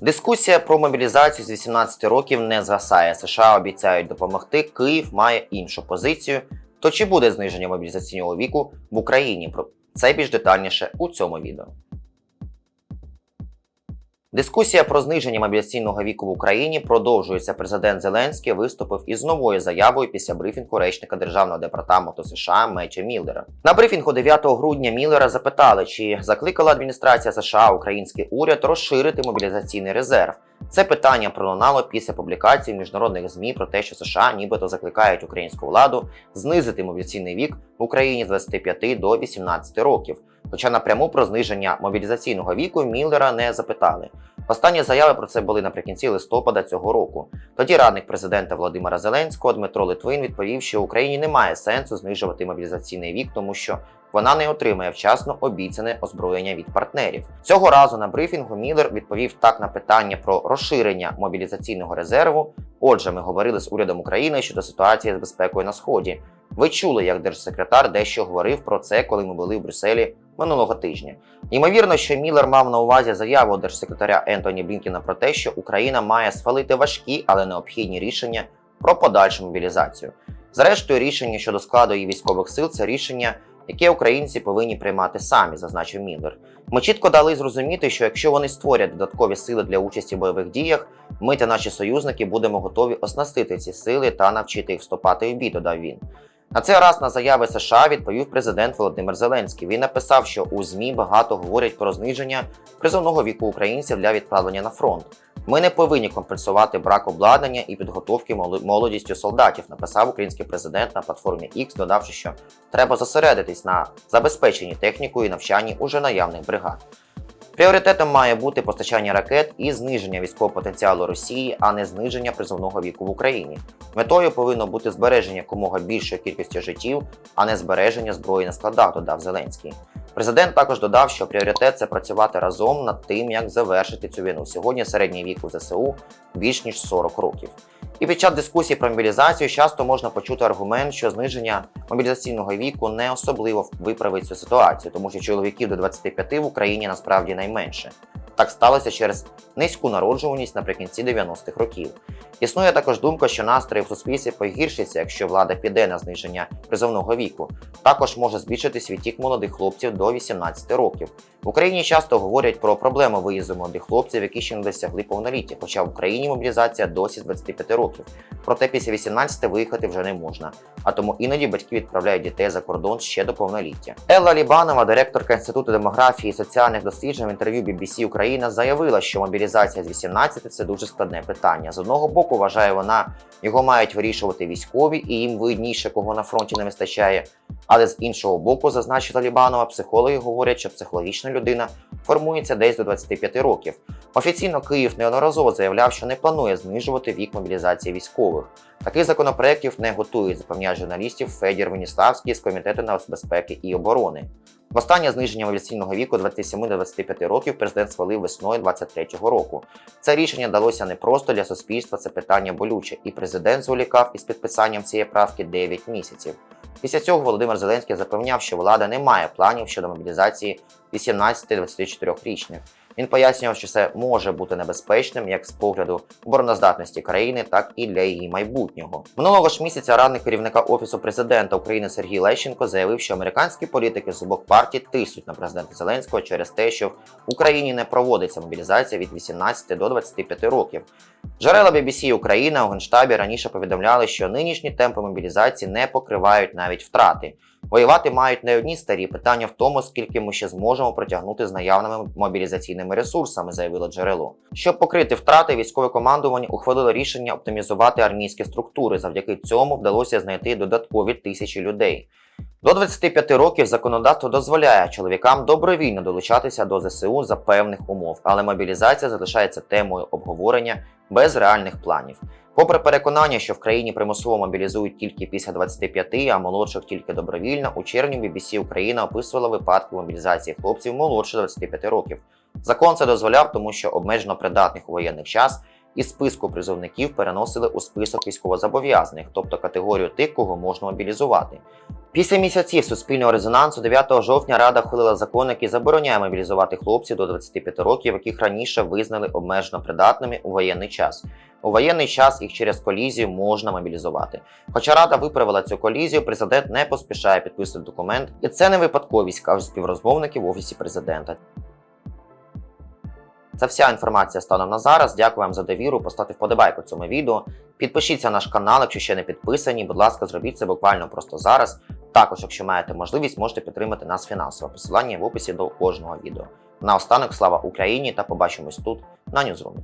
Дискусія про мобілізацію з 18 років не згасає. США обіцяють допомогти. Київ має іншу позицію. То чи буде зниження мобілізаційного віку в Україні? Про це більш детальніше у цьому відео. Дискусія про зниження мобілізаційного віку в Україні продовжується. Президент Зеленський виступив із новою заявою після брифінгу речника Державного департаменту США Меча Міллера. На брифінгу 9 грудня Міллера запитали, чи закликала адміністрація США український уряд розширити мобілізаційний резерв. Це питання пролунало після публікації міжнародних змі про те, що США нібито закликають українську владу знизити мобілізаційний вік в Україні з 25 до 18 років. Хоча напряму про зниження мобілізаційного віку Міллера не запитали. Останні заяви про це були наприкінці листопада цього року. Тоді радник президента Володимира Зеленського Дмитро Литвин відповів, що Україні немає сенсу знижувати мобілізаційний вік, тому що вона не отримає вчасно обіцяне озброєння від партнерів. Цього разу на брифінгу Міллер відповів так на питання про розширення мобілізаційного резерву. Отже, ми говорили з урядом України щодо ситуації з безпекою на сході. Ви чули, як держсекретар дещо говорив про це, коли ми були в Брюсселі минулого тижня. Ймовірно, що Міллер мав на увазі заяву держсекретаря Ентоні Блінкіна про те, що Україна має схвалити важкі, але необхідні рішення про подальшу мобілізацію. Зрештою, рішення щодо складу її військових сил це рішення, яке українці повинні приймати самі, зазначив Міллер. Ми чітко дали зрозуміти, що якщо вони створять додаткові сили для участі в бойових діях, ми та наші союзники будемо готові оснастити ці сили та навчити їх вступати в бій, додав він. На цей раз на заяви США відповів президент Володимир Зеленський. Він написав, що у ЗМІ багато говорять про зниження призовного віку українців для відправлення на фронт. Ми не повинні компенсувати брак обладнання і підготовки молодістю солдатів, написав український президент на платформі X, додавши, що треба зосередитись на забезпеченні технікою і навчанні уже наявних бригад. Пріоритетом має бути постачання ракет і зниження військового потенціалу Росії, а не зниження призовного віку в Україні. Метою повинно бути збереження якомога більшої кількості життів, а не збереження зброї на складах, додав Зеленський. Президент також додав, що пріоритет це працювати разом над тим, як завершити цю війну. Сьогодні середній вік у ЗСУ більш ніж 40 років. І під час дискусії про мобілізацію часто можна почути аргумент, що зниження мобілізаційного віку не особливо виправить цю ситуацію, тому що чоловіків до 25 в Україні насправді найменше. Так сталося через низьку народжуваність наприкінці 90-х років. Існує також думка, що настрої в суспільстві погіршаться, якщо влада піде на зниження призовного віку. Також може збільшитись відтік молодих хлопців до 18 років. В Україні часто говорять про проблему виїзду молодих хлопців, які ще не досягли повноліття, хоча в Україні мобілізація досі з 25 років. Проте після 18 виїхати вже не можна, а тому іноді батьки відправляють дітей за кордон ще до повноліття. Елла Лібанова, директорка Інституту демографії і соціальних досліджень в інтерв'ю BBC Україна, заявила, що мобілізація з 18 – це дуже складне питання. З одного боку, вважає вона, його мають вирішувати військові, і їм видніше, кого на фронті не вистачає. Але з іншого боку, зазначила Лібанова, психологи говорять, що психологічна людина формується десь до 25 років. Офіційно Київ неодноразово заявляв, що не планує знижувати вік мобілізації військових. Таких законопроєктів не готують, запевняє журналістів Федір Веніславський з комітету нацбезпеки і оборони. Востаннє зниження мобілізаційного віку 27 до 25 років президент схвалив весною 23-го року. Це рішення далося не просто для суспільства, це питання болюче, і президент зволікав із підписанням цієї правки 9 місяців. Після цього Володимир Зеленський запевняв, що влада не має планів щодо мобілізації 18-24-річних. Він пояснював, що це може бути небезпечним як з погляду обороноздатності країни, так і для її майбутнього. Минулого ж місяця радник керівника офісу президента України Сергій Лещенко заявив, що американські політики з обох партій тиснуть на президента Зеленського через те, що в Україні не проводиться мобілізація від 18 до 25 років. Джерела BBC Україна у Генштабі раніше повідомляли, що нинішні темпи мобілізації не покривають навіть втрати. Воювати мають не одні старі питання в тому, скільки ми ще зможемо протягнути з наявними мобілізаційними ресурсами, заявило джерело. Щоб покрити втрати, військове командування ухвалило рішення оптимізувати армійські структури. Завдяки цьому вдалося знайти додаткові тисячі людей. До 25 років законодавство дозволяє чоловікам добровільно долучатися до ЗСУ за певних умов, але мобілізація залишається темою обговорення без реальних планів. Попри переконання, що в країні примусово мобілізують тільки після 25, а молодших тільки добровільно, у червні BBC Україна описувала випадки мобілізації хлопців молодше 25 років. Закон це дозволяв, тому що обмежено придатних у воєнний час із списку призовників переносили у список військовозобов'язаних, тобто категорію тих, кого можна мобілізувати. Після місяців суспільного резонансу 9 жовтня Рада ухвалила закон, який забороняє мобілізувати хлопців до 25 років, яких раніше визнали обмежено придатними у воєнний час. У воєнний час їх через колізію можна мобілізувати. Хоча Рада виправила цю колізію, президент не поспішає підписувати документ, і це не випадковість, кажуть співрозмовники в офісі президента. Це вся інформація станом на зараз. Дякую вам за довіру. Поставте вподобайку цьому відео. Підпишіться на наш канал, якщо ще не підписані. Будь ласка, зробіть це буквально просто зараз. Також, якщо маєте можливість, можете підтримати нас фінансово. Посилання в описі до кожного відео. Наостанок, слава Україні та побачимось тут на Ньюзрумі.